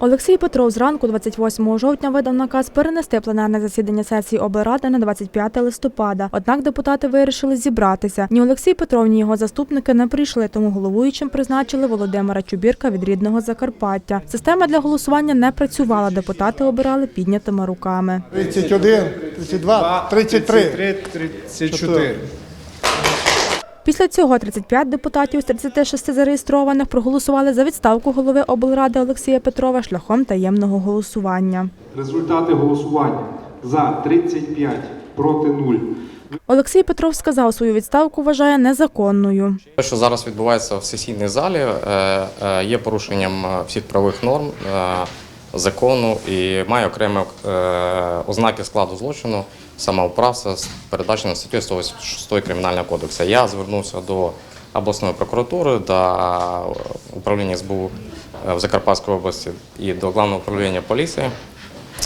Олексій Петров зранку 28 жовтня видав наказ перенести пленарне засідання сесії облради на 25 листопада. Однак депутати вирішили зібратися. Ні Олексій Петров, ні його заступники не прийшли, тому головуючим призначили Володимира Чубірка від рідного Закарпаття. Система для голосування не працювала. Депутати обирали піднятими руками. 31, 32, 33. 34. Після цього 35 депутатів з 36 зареєстрованих проголосували за відставку голови облради Олексія Петрова шляхом таємного голосування. Результати голосування за 35 проти 0. Олексій Петров сказав, свою відставку вважає незаконною. Те, що зараз відбувається в сесійній залі, е, е, є порушенням е, всіх правових норм закону і має окремі е, ознаки складу злочину самоуправства, передбачено статтю 186 Кримінального кодексу. Я звернувся до обласної прокуратури, до управління СБУ е, в Закарпатській області і до Главного управління поліції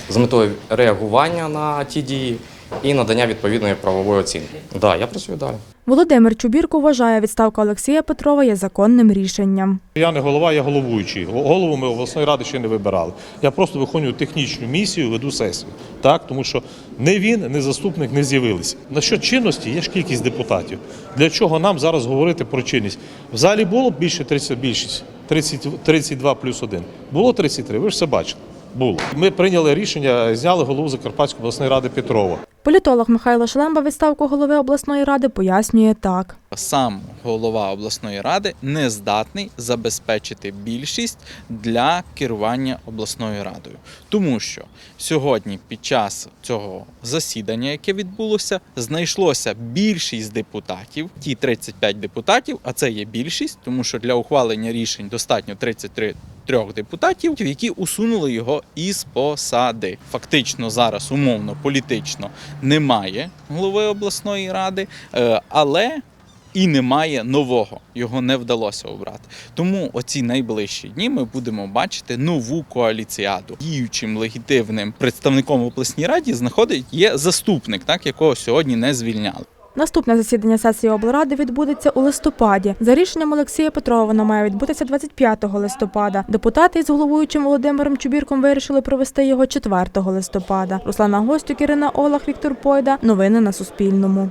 з метою реагування на ті дії і надання відповідної правової оцінки. Да, я працюю далі. Володимир Чубірко вважає, відставка Олексія Петрова є законним рішенням. Я не голова, я головуючий. Голову ми обласної ради ще не вибирали. Я просто виконую технічну місію, веду сесію. Так, тому що не він, не заступник не з'явилися. На що чинності є ж кількість депутатів. Для чого нам зараз говорити про чинність? В залі було б більше 30 більшість, 30, 32 плюс 1. Було 33, ви ж це бачили. Було. Ми прийняли рішення, зняли голову Закарпатської обласної ради Петрова. Політолог Михайло Шелемба відставку голови обласної ради пояснює так. Сам голова обласної ради не здатний забезпечити більшість для керування обласною радою, тому що сьогодні, під час цього засідання, яке відбулося, знайшлося більшість депутатів, ті 35 депутатів, а це є більшість, тому що для ухвалення рішень достатньо 33 трьох депутатів, які усунули його із посади. Фактично зараз умовно політично немає голови обласної ради, е, але і немає нового. Його не вдалося обрати. Тому оці найближчі дні ми будемо бачити нову коаліціаду. Діючим легітимним представником в обласній раді знаходить є заступник, так якого сьогодні не звільняли. Наступне засідання сесії облради відбудеться у листопаді. За рішенням Олексія Петрова воно має відбутися 25 листопада. Депутати із головуючим Володимиром Чубірком вирішили провести його 4 листопада. Руслана Гостюк, Ірина Олах, Віктор Пойда. Новини на Суспільному.